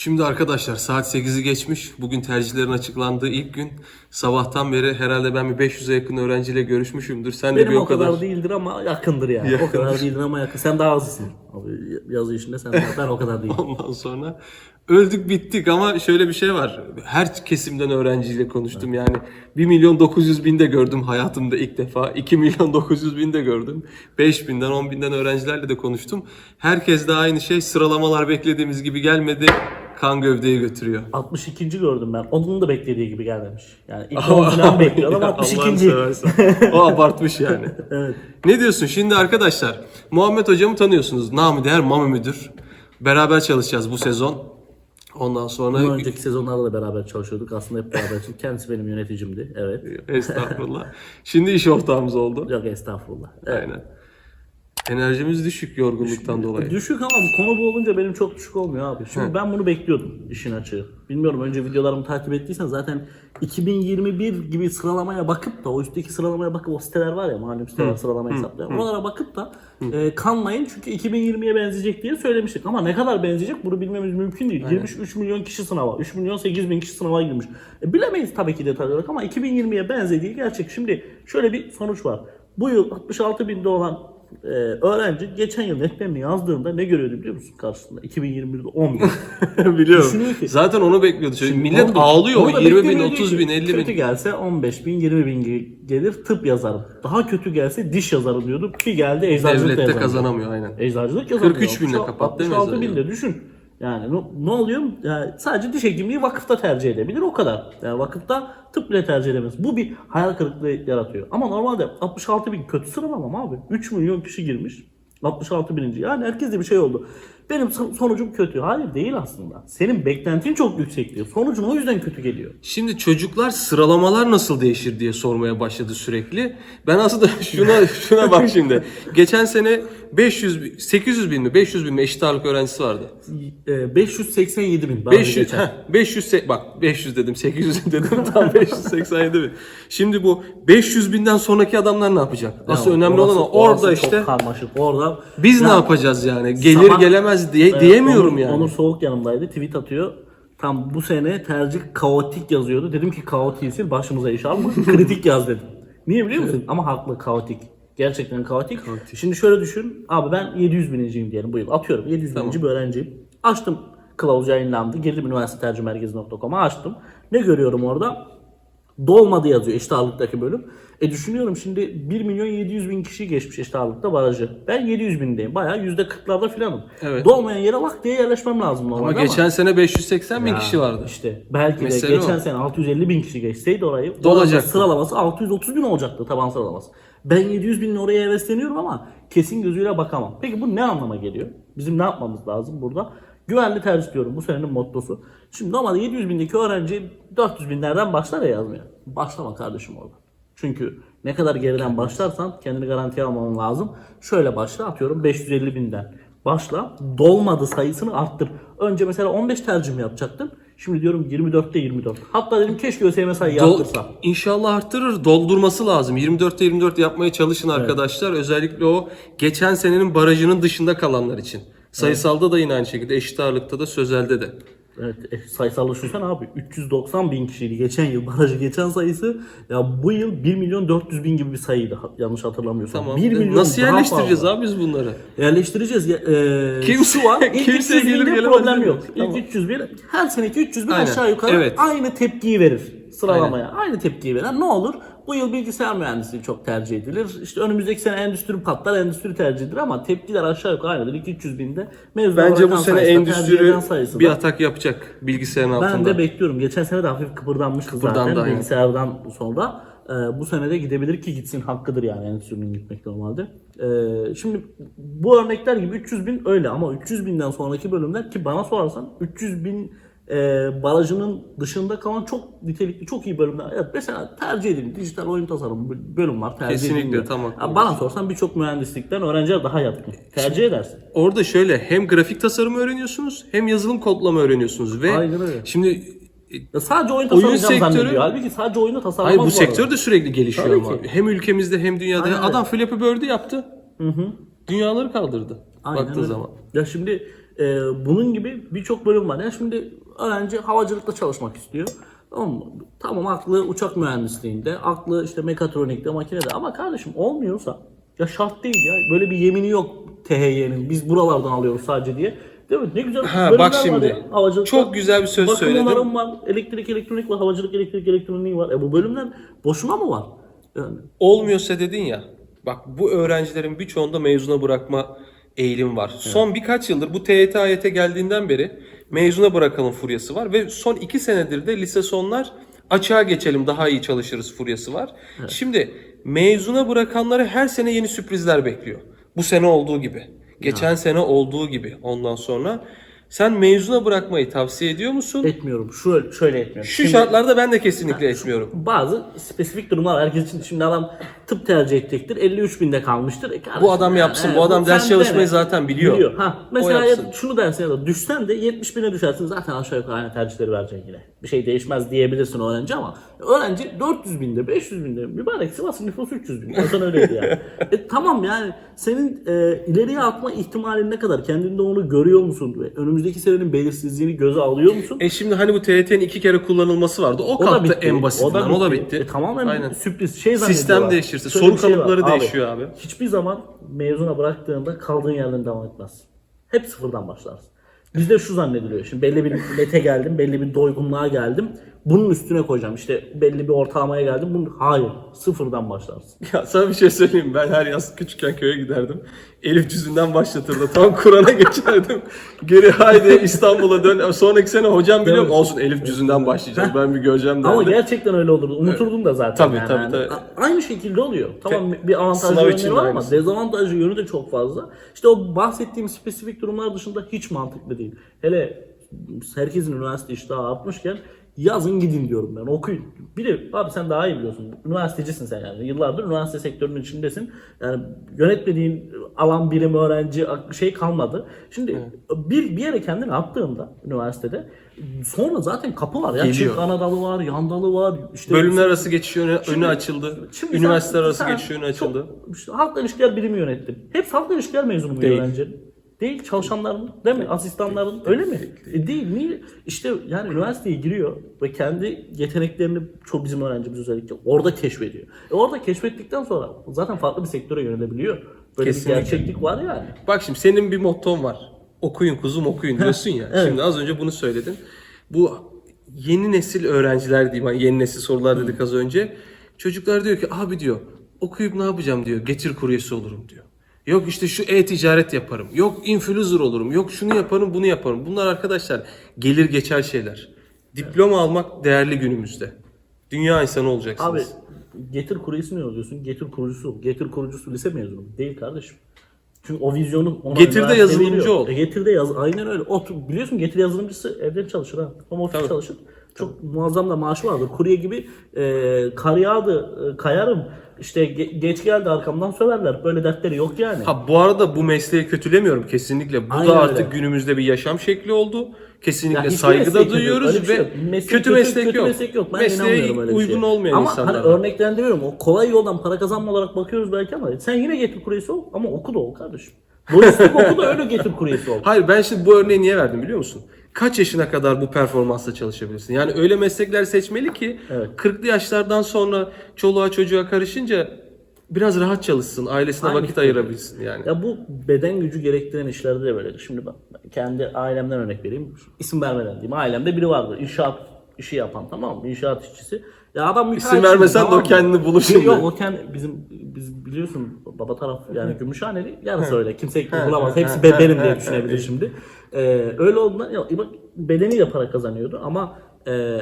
Şimdi arkadaşlar saat 8'i geçmiş. Bugün tercihlerin açıklandığı ilk gün. Sabahtan beri herhalde ben bir 500'e yakın öğrenciyle görüşmüşümdür. Sen de Benim bir o kadar. kadar değildir ama yakındır yani. O kadar değildir ama yakın. Sen daha hızlısın. Yazı işinde sen daha, ben o kadar değilim. Ondan sonra öldük bittik ama şöyle bir şey var. Her kesimden öğrenciyle konuştum yani. 1 milyon 900 bin de gördüm hayatımda ilk defa. 2 milyon 900 bin de gördüm. 5 binden 10 binden öğrencilerle de konuştum. Herkes de aynı şey sıralamalar beklediğimiz gibi gelmedi. Kan gövdeyi götürüyor. 62. gördüm ben. Onun da beklediği gibi gelmemiş. Yani ilk 10 falan bekliyor ama Ya 62. Allah'ını seversen. o abartmış yani. Ne diyorsun şimdi arkadaşlar? Muhammed hocamı tanıyorsunuz. Namı değer Mami Müdür. Beraber çalışacağız bu sezon. Ondan sonra Bundan önceki sezonlarda da beraber çalışıyorduk. Aslında hep beraber çalışıyorduk. Kendisi benim yöneticimdi. Evet. estağfurullah. Şimdi iş ortağımız oldu. Yok estağfurullah. Evet. Aynen. Enerjimiz düşük yorgunluktan dolayı. Düşük ama bu konu bu olunca benim çok düşük olmuyor abi. Şimdi ben bunu bekliyordum işin açığı. Bilmiyorum önce videolarımı takip ettiysen zaten 2021 gibi sıralamaya bakıp da o üstteki sıralamaya bakıp o siteler var ya malum siteler sıralama hesaplayan. Oralara bakıp da e, kanmayın çünkü 2020'ye benzeyecek diye söylemiştik. Ama ne kadar benzeyecek bunu bilmemiz mümkün değil. Girmiş 3 milyon kişi sınava. 3 milyon 8 bin kişi sınava girmiş. E, bilemeyiz tabii ki detay olarak ama 2020'ye benzediği gerçek. Şimdi şöyle bir sonuç var. Bu yıl 66 binde olan ee, öğrenci geçen yıl netlerini yazdığında ne görüyordu biliyor musun karşısında? 2021'de 10 bin. Biliyorum. Düşünüyor ki- Zaten onu bekliyordu. Şimdi millet 10 bin. ağlıyor. Onu da 20 bin, beklemiyor 30 diyor bin, ki, 50 Kötü bin. gelse 15 bin, 20 bin ge- gelir tıp yazarım. Daha kötü gelse diş yazarım diyordu. Ki geldi eczacılık da Devlette yazamıyor. kazanamıyor aynen. Eczacılık yazamıyor. 43 binle kapattı değil mi 66 eczacılığı? binde düşün. Yani ne, oluyor? Yani sadece diş hekimliği vakıfta tercih edebilir o kadar. Yani vakıfta tıp bile tercih edemez. Bu bir hayal kırıklığı yaratıyor. Ama normalde 66 bin kötü sıralamam abi. 3 milyon kişi girmiş. 66 bininci. Yani herkeste bir şey oldu. Benim son- sonucum kötü. Hayır değil aslında. Senin beklentin çok yüksek diyor. Sonucun o yüzden kötü geliyor. Şimdi çocuklar sıralamalar nasıl değişir diye sormaya başladı sürekli. Ben aslında şuna şuna bak şimdi. Geçen sene 500 bin- 800 bin mi 500 bin mi eşit ağırlık öğrencisi vardı. Ee, 587 bin. 500 geçen. heh, 500 se- bak 500 dedim 800 dedim tam 587 bin. Şimdi bu 500 binden sonraki adamlar ne yapacak? Asıl önemli orası- olan o. orada işte karmaşık. Orada biz ne Ya- yapacağız yani? Gelir Sabah- gelemez diye Evet, diyemiyorum Onur- yani. Onur Soğuk yanımdaydı. Tweet atıyor. Tam bu sene tercih kaotik yazıyordu. Dedim ki kaotik sil başımıza iş alma. Kritik yaz dedim. Niye biliyor musun? Ama haklı kaotik. Gerçekten kaotik. Şimdi şöyle düşün. Abi ben 700 bininciyim diyelim bu yıl. Atıyorum 700 bininci bir öğrenciyim. Açtım kılavuz yayınlandı. Girdim üniversite tercih merkezi.com'a açtım. Ne görüyorum orada? Dolmadı yazıyor eşit ağırlıktaki bölüm. E düşünüyorum şimdi 1 milyon 700 bin kişi geçmiş eşit ağırlıkta barajı. Ben 700 bindeyim. Bayağı %40'larda filanım. Evet. Dolmayan yere lak diye yerleşmem lazım normalde Ama ama. geçen sene 580 bin Ya kişi vardı. İşte belki Mesele de geçen o. sene 650 bin kişi geçseydi orayı Dolacaktı. sıralaması 630 bin olacaktı taban sıralaması. Ben 700 binle oraya hevesleniyorum ama kesin gözüyle bakamam. Peki bu ne anlama geliyor? Bizim ne yapmamız lazım burada? Güvenli tercih diyorum bu senenin mottosu. Şimdi normalde 700 bindeki öğrenci 400 binlerden başlar ya yazmaya. Başlama kardeşim orada. Çünkü ne kadar geriden başlarsan kendini garantiye alman lazım. Şöyle başla atıyorum 550 binden. Başla dolmadı sayısını arttır. Önce mesela 15 tercih mi yapacaktın? Şimdi diyorum 24'te 24. Hatta dedim keşke ÖSYM sayıyı Dol- arttırsa. İnşallah arttırır. Doldurması lazım. 24'te 24 yapmaya çalışın arkadaşlar. Özellikle o geçen senenin barajının dışında kalanlar için. Sayısalda da yine aynı şekilde. Eşit ağırlıkta da sözelde de. Evet e, sayısal düşünsen abi 390 bin kişiydi geçen yıl barajı geçen sayısı ya bu yıl 1 milyon 400 bin gibi bir sayıydı yanlış hatırlamıyorsam. Tamam. 1 milyon Nasıl yerleştireceğiz fazla. abi biz bunları? Yerleştireceğiz. Ya, e, Kimse- an ilk kimse 300 gelir gelemez problem yok. Tamam. İlk 300 bin her seneki 300 bin Aynen. aşağı yukarı Evet. aynı tepkiyi verir sıralamaya. Aynı tepkiyi verir. Ne olur? Bu yıl bilgisayar mühendisliği çok tercih edilir. İşte önümüzdeki sene endüstri patlar, endüstri tercih edilir ama tepkiler aşağı yukarı aynıdır. İlk 300 binde mezun Bence bu sene da, endüstri bir da. atak yapacak bilgisayarın Ben altında. de bekliyorum. Geçen sene de hafif kıpırdanmıştı Kıpırdandı, zaten aynen. bilgisayardan sonra. Ee, bu sene de gidebilir ki gitsin hakkıdır yani endüstrinin gitmek normalde. Ee, şimdi bu örnekler gibi 300 bin öyle ama 300 binden sonraki bölümler ki bana sorarsan 300 bin e, barajının dışında kalan çok nitelikli çok iyi bölümler. Evet, mesela tercih edildi dijital oyun tasarımı bö- bölüm var tercih Kesinlikle, edilmiyor. tam haklı Ya Bana sorsan birçok mühendislikten öğrenciler daha yatkın. Tercih edersin. Orada şöyle hem grafik tasarımı öğreniyorsunuz hem yazılım kodlama öğreniyorsunuz ve Aynen öyle. şimdi Ya sadece oyun tasarlayacağım sektörü- zannediyor. Halbuki sadece oyunu tasarlamaz hayır bu sektör de sürekli gelişiyor Tabii ama ki. hem ülkemizde hem dünyada Aynen adam Flappy Bird'ü yaptı. Dünyaları kaldırdı Aynen baktığı öyle. zaman. Ya şimdi Ee, bunun gibi birçok bölüm var. Yani şimdi öğrenci havacılıkta çalışmak istiyor. Tamam mı? Tamam aklı uçak mühendisliğinde, aklı işte mekatronikte, makinede ama kardeşim olmuyorsa ya şart değil ya. Böyle bir yemini yok THY'nin. Biz buralardan alıyoruz sadece diye. Değil mi? Ne güzel Ha, bak var şimdi. ya havacılıkta. Çok güzel bir söz Bakım söyledin. onarım var, elektrik elektronik var, havacılık elektrik elektroniği var. E bu bölümler boşuna mı var? Yani olmuyorsa dedin ya. Bak bu öğrencilerin birçoğunda mezuna bırakma eğilim var. Son birkaç yıldır bu TYT AYT geldiğinden beri mezuna bırakalım furyası var ve son iki senedir de lise sonlar açığa geçelim daha iyi çalışırız furyası var. Şimdi mezuna bırakanları her sene yeni sürprizler bekliyor. Bu sene olduğu gibi. Geçen sene olduğu gibi ondan sonra. Sen mezuna bırakmayı tavsiye ediyor musun? etmiyorum. Şöyle, şöyle etmiyorum. Şu Şimdi- şartlarda ben de kesinlikle etmiyorum. bazı spesifik durumlar herkes için. Şimdi adam tıp tercih edecektir. 53 binde kalmıştır. E kardeşim, Bu adam yapsın, bu adam ders çalışmayı dene. zaten biliyor. Ha, mesela ya şunu dersin ya da düşsen de 70 bine düşersin zaten aşağı yukarı aynı tercihleri vereceksin yine. Bir şey değişmez diyebilirsin öğrenci ama öğrenci 400 binde 500 binde mübarek Sivas'ın nüfusu 300 bin. O zaman öyleydi yani. e, tamam yani senin e, ileriye atma ihtimalin ne kadar? Kendinde onu görüyor musun? Ve Önümüzdeki senenin belirsizliğini göze alıyor musun? E şimdi hani bu TYT'nin iki kere kullanılması vardı. O, O da kalktı bitti. en basitinden. O da bitti. E, tamamen Aynen. sürpriz şey Sistem zannediyorlar. değişirse, Şöyle soru bir şey var. kalıpları değişiyor abi. Hiçbir zaman mezuna bıraktığında kaldığın yerden devam etmez. Hep sıfırdan başlarsın. Bizde şu zannediliyor. Şimdi belli bir lete geldim, belli bir doygunluğa geldim. Bunun üstüne koyacağım. İşte belli bir ortalamaya geldim. Bunun hayır, sıfırdan başlarsın. Ya sana bir şey söyleyeyim? Ben her yaz küçükken köye giderdim. Elif cüzünden başlatırdı. Tam Kur'an'a geçerdim. Geri haydi İstanbul'a dön. Sonraki sene hocam biliyor Tabii. Olsun Elif cüzünden başlayacağız. Ben bir göreceğim derdi. Ama gerçekten öyle olurdu. Unuturdum da zaten. Tabii, yani. tabii, Yani tabii. a- Aynı şekilde oluyor. Tamam bir avantajlı Sınav için yönleri de var ama aynısı. dezavantajlı yönü de çok fazla. İşte o bahsettiğim spesifik durumlar dışında hiç mantıklı değil. Hele herkesin üniversite iştahı artmışken yazın gidin diyorum ben okuyun. Bir de abi sen daha iyi biliyorsun. Üniversitecisin sen yani. Yıllardır üniversite sektörünün içindesin. Yani yönetmediğin alan birim öğrenci şey kalmadı. Şimdi bir, bir yere kendini attığında üniversitede sonra zaten kapı var ya. Geliyor. Çift ana dalı var, yan dalı var. işte Bölümler arası geçiş önü, Şimdi- önü açıldı. Şimdi Üniversiteler sen- arası sen geçiş önü açıldı. Çok, işte halkla ilişkiler birimi yönettin. Hepsi halkla ilişkiler mezunu mu Değil. Değil çalışanların, değil mi? Asistanların öyle mi? E değil. Niye? İşte yani üniversiteye giriyor ve kendi yeteneklerini çok bizim öğrencimiz özellikle orada keşfediyor. E orada keşfettikten sonra zaten farklı bir sektöre yönelebiliyor. Böyle Kesinlikle. bir gerçeklik var yani. Bak şimdi senin bir motton var. Okuyun kuzum okuyun diyorsun ya. evet. Şimdi az önce bunu söyledin. Bu yeni nesil öğrenciler diyeyim. Hani yeni nesil sorular dedik az önce. Çocuklar diyor ki abi diyor okuyup ne yapacağım diyor. Getir kuryesi olurum diyor. Yok işte şu e-ticaret yaparım. Yok influencer olurum. Yok şunu yaparım bunu yaparım. Bunlar arkadaşlar gelir geçer şeyler. Diploma almak değerli günümüzde. Dünya insanı olacaksınız. Abi getir kurucusu ne oluyorsun? Getir kurucusu. Getir kurucusu lise mezunu. Değil kardeşim. Çünkü o vizyonu ona Getir de yazılımcı ol. E getir de yaz. Aynen öyle. Otur, biliyorsun getir yazılımcısı evden çalışır ha. Home office Tabii. çalışır. Çok muazzam da maaşı vardır. Kurye gibi e, kar yağdı, e, kayarım. İşte ge- geç geldi arkamdan söverler. Böyle dertleri yok yani. Ha bu arada bu mesleği kötülemiyorum kesinlikle. Bu Aynen da artık öyle. günümüzde bir yaşam şekli oldu. Kesinlikle hiçbir saygı meslek da kötü yok. duyuyoruz Öyle bir şey ve yok. Meslek kötü, meslek, kötü yok. meslek yok. Ben Mesleğe inanmıyorum öyle bir uygun şeye. olmayan ama insanlar. hani var. örneklendiriyorum. O kolay yoldan para kazanma olarak bakıyoruz belki ama sen yine getir kuryesi ol ama oku da ol kardeşim. Lojistik oku da öyle getir kuryesi ol. Hayır ben şimdi bu örneği niye verdim biliyor musun? Kaç yaşına kadar bu performansla çalışabilirsin? Yani öyle meslekler seçmeli ki Evet. 40'lı yaşlardan sonra çoluğa çocuğa karışınca biraz rahat çalışsın, ailesine Aynı vakit ayırabilsin yani. Ya bu beden gücü gerektiren işlerde de böyledir. Şimdi ben kendi ailemden örnek vereyim. İsim vermeden diyeyim. Ailemde biri vardı. İnşaat işi yapan tamam mı? İnşaat işçisi. Ya adam müteahhit. İsim vermesen de o kendini bulur şimdi. Yok o kendi bizim biz biliyorsun baba taraf yani Gümüşhaneli yarısı öyle. Kimse bulamaz. Hepsi be- benim diye düşünebilir şimdi. Ee, öyle olduğundan ya, bak bedeni de para kazanıyordu ama e,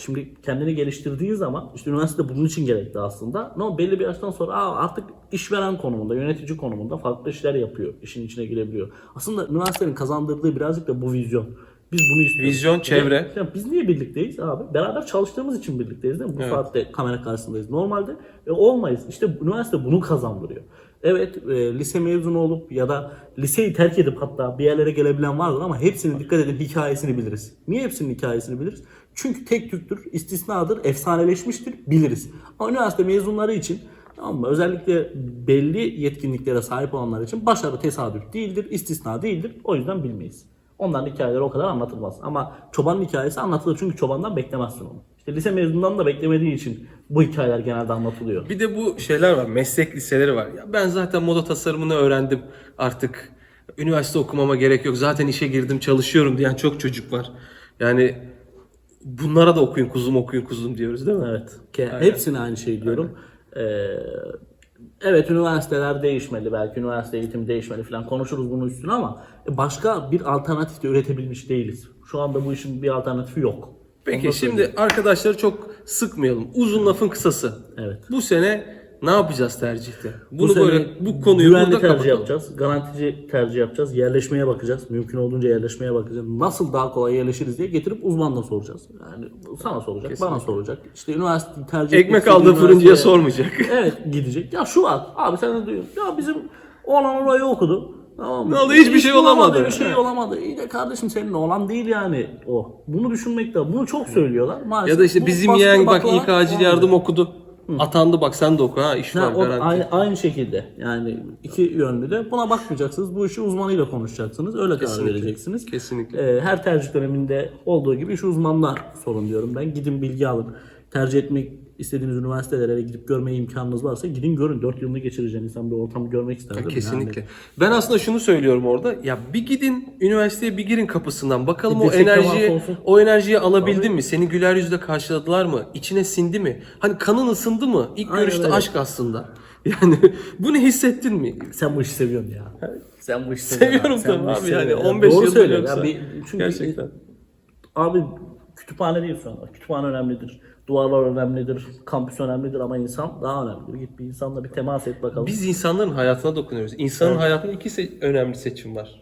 şimdi kendini geliştirdiği zaman işte üniversite bunun için gerekli aslında. No, belli bir yaştan sonra aa, artık işveren konumunda, yönetici konumunda farklı işler yapıyor. işin içine girebiliyor. Aslında üniversitenin kazandırdığı birazcık da bu vizyon. Biz bunu istiyoruz. Vizyon, çevre. Ya, ya biz niye birlikteyiz abi? Beraber çalıştığımız için birlikteyiz değil mi? Bu saatte kamera karşısındayız. Normalde e, olmayız. İşte üniversite bunu kazandırıyor. Evet e, lise mezunu olup ya da liseyi terk edip hatta bir yerlere gelebilen vardır ama hepsinin dikkat edin hikayesini biliriz. Niye hepsinin hikayesini biliriz? Çünkü tek tüktür, istisnadır, efsaneleşmiştir, biliriz. Ama üniversite mezunları için Tamam mı? Özellikle belli yetkinliklere sahip olanlar için başarı tesadüf değildir, istisna değildir. O yüzden bilmeyiz. Onların hikayeleri o kadar anlatılmaz. Ama çobanın hikayesi anlatılır çünkü çobandan beklemezsin onu. İşte lise mezunundan da beklemediği için bu hikayeler genelde anlatılıyor. Bir de bu şeyler var, meslek liseleri var. Ya ben zaten moda tasarımını öğrendim artık. Üniversite okumama gerek yok. Zaten işe girdim, çalışıyorum diyen çok çocuk var. Yani bunlara da okuyun kuzum, okuyun kuzum diyoruz değil mi? Evet. Ke- Hepsine aynı şey diyorum. Ee, evet üniversiteler değişmeli belki üniversite eğitimi değişmeli falan konuşuruz bunun üstüne ama başka bir alternatif de üretebilmiş değiliz. Şu anda bu işin bir alternatifi yok. Peki şimdi arkadaşları çok sıkmayalım. Uzun lafın kısası. Evet. Bu sene ne yapacağız tercihte? Bunu sene böyle bu konuyu güvenli burada tercih kapatalım. yapacağız. Garantici tercih yapacağız. Yerleşmeye bakacağız. Mümkün olduğunca yerleşmeye bakacağız. Nasıl daha kolay yerleşiriz diye getirip uzmanla soracağız. Yani sana soracak, bana soracak. İşte üniversite tercih Ekmek aldığı fırıncıya sormayacak. Evet gidecek. Ya şu var. Abi sen de diyorsun. Ya bizim oğlan orayı okudu. Tamam? Ne oldu? Hiçbir şey olamadı. Bir şey olamadı. İyi de kardeşim senin oğlan değil yani o. Bunu düşünmek de bunu çok söylüyorlar. Maalesef Ya da işte bu bizim yeğen bak olmuyor. yardım okudu. Atandı bak sen de oku ha iş Ha, var o- garanti. aynı, aynı şekilde yani iki yönlü de buna bakmayacaksınız. Bu işi uzmanıyla konuşacaksınız. Öyle karar vereceksiniz. Kesinlikle. Ee, her tercih döneminde olduğu gibi iş uzmanına sorun diyorum ben. Gidin bilgi alın. Tercih etmek istediğiniz üniversitelere gidip görmeye imkanınız varsa gidin görün. 4 yılını geçireceğin insan bir ortamı görmek ister. Kesinlikle. Yani Ben aslında şunu söylüyorum orada. Ya bir gidin üniversiteye bir girin kapısından. Bakalım Bir o enerjiyi o enerjiyi alabildin mi? Seni güler yüzle karşıladılar mı? İçine sindi mi? Hani kanın ısındı mı? İlk Aynen görüşte öyle. aşk aslında. Yani bunu hissettin mi? sen bu işi seviyorsun ya. Sen bu işi seviyorsun. Seviyorum tabii abi yani seviyorsun. 15 Doğru yıldır söylüyorsun. yoksa. Ya bir- çünkü Gerçekten. Abi kütüphane değil şu anda. Kütüphane önemlidir. Duvarlar önemlidir. Kampüs önemlidir ama insan daha önemlidir. Git bir insanla bir temas et bakalım. Biz insanların hayatına dokunuyoruz. İnsanın hayatında iki se- önemli seçim var.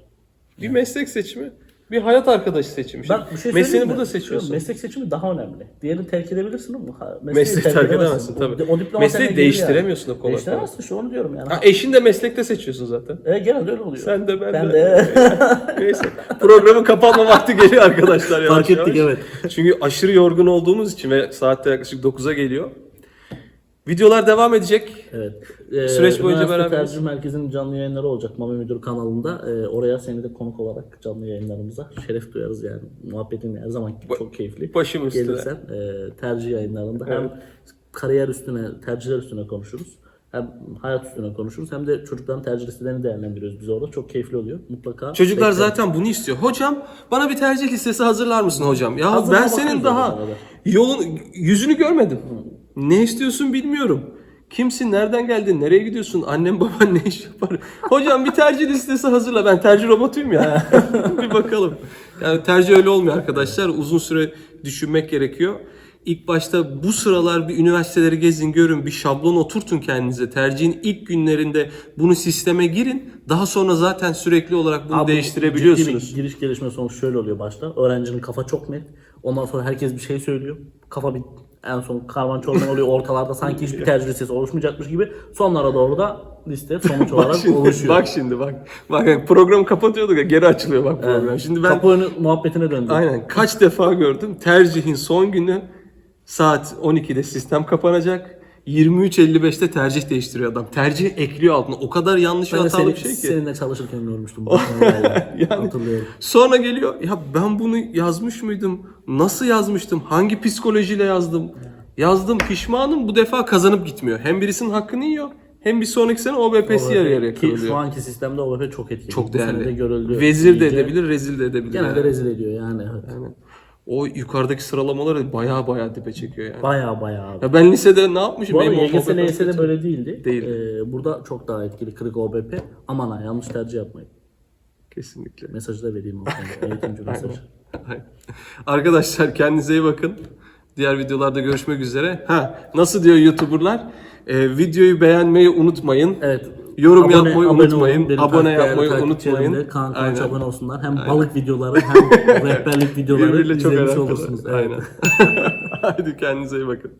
Bir meslek seçimi, bir hayat arkadaşı seçimi. Ben bir şey Mesleğini burada seçiyorsun. Meslek seçimi daha önemli. Diğerini terk edebilirsin ama mesleği Mesleği terk edemezsin O- tabii. O, diploma Mesleği değiştiremiyorsun o kolay. Değiştiremezsin şu onu diyorum yani. Ha, eşin de meslekte seçiyorsun zaten. E, genelde öyle oluyor. Sen de ben, Ben de. de. Neyse. Programın kapanma vakti geliyor arkadaşlar. Fark ettik, evet. Çünkü aşırı yorgun olduğumuz için ve saatte yaklaşık 9'a geliyor. Videolar devam edecek. Evet. Ee, Süreç boyunca üniversite beraberiz. Tercih Merkezi'nin canlı yayınları olacak Mami Müdür kanalında. Ee, oraya seni de konuk olarak canlı yayınlarımıza şeref duyarız yani. Muhabbetin her zaman çok keyifli. başım üstüne. Gelirsen e, tercih yayınlarında hem kariyer üstüne, tercihler üstüne konuşuruz. Hem hayat üstüne konuşuruz hem de çocukların tercih listelerini değerlendiriyoruz biz orada. Çok keyifli oluyor. Mutlaka Çocuklar bekleyin. zaten bunu istiyor. Hocam bana bir tercih listesi hazırlar mısın hocam? Ya Hazırla ben senin daha yolun yüzünü görmedim. Ne istiyorsun bilmiyorum. Kimsin? Nereden geldin? Nereye gidiyorsun? Annem baban ne iş yapar? Hocam bir tercih listesi hazırla. Ben tercih robotuyum ya. bir bakalım. Yani tercih öyle olmuyor arkadaşlar. Uzun süre düşünmek gerekiyor. İlk başta bu sıralar bir üniversiteleri gezin, görün, bir şablon oturtun kendinize. Tercihin ilk günlerinde bunu sisteme girin. Daha sonra zaten sürekli olarak bunu Abi, değiştirebiliyorsunuz. giriş gelişme sonuç şöyle oluyor başta. Öğrencinin kafa çok net. Ondan sonra herkes bir şey söylüyor. Kafa bir en son karman çorman oluyor ortalarda sanki hiçbir tercih listesi oluşmayacakmış gibi. Sonlara doğru da liste sonuç Bak olarak şimdi, oluşuyor. bak şimdi bak. Bak programı kapatıyorduk ya geri açılıyor bak program. Şimdi ben Kapı önü muhabbetine döndü. aynen kaç defa gördüm tercihin son günü saat 12'de sistem kapanacak. 23.55'te tercih değiştiriyor adam. Tercih ekliyor altına. O kadar yanlış ve hatalı bir şey ki. seninle çalışırken görmüştüm. bu. Yani- Hatırlıyorum. Sonra geliyor ya ben bunu yazmış mıydım? Nasıl yazmıştım? Hangi psikolojiyle yazdım? Yazdım pişmanım bu defa kazanıp gitmiyor. Hem birisinin hakkını yiyor hem bir sonraki sene OBP'si yarı yarıya Ki kırılıyor. şu anki sistemde OBP çok etkili. Çok Bu sene de değerli. görüldü. Vezir de İyice. edebilir, rezil de edebilir. Genelde yani. rezil ediyor yani. Evet. Yani O yukarıdaki sıralamaları baya baya dibe çekiyor yani. Baya baya abi. Ya ben lisede ne yapmışım? Bu arada YGS, LYS'de böyle değildi. Değil. Ee, burada çok daha etkili kırık OBP. Aman ha yanlış tercih yapmayın. Kesinlikle. Mesajı da vereyim o konuda. Eğitimci mesajı. Aynen. Arkadaşlar kendinize iyi bakın. Diğer videolarda görüşmek üzere. Ha nasıl diyor YouTuber'lar? Ee, videoyu beğenmeyi unutmayın. Evet. Yorum Abone- yapmayı abone unutmayın. olun. Abone yapmayı unutmayın. Kılıç Aynen. abone olsunlar. Hem balık videoları hem rehberlik videoları Birbiriyle çok izlemiş olursunuz. Evet. Aynen. Hadi kendinize iyi bakın.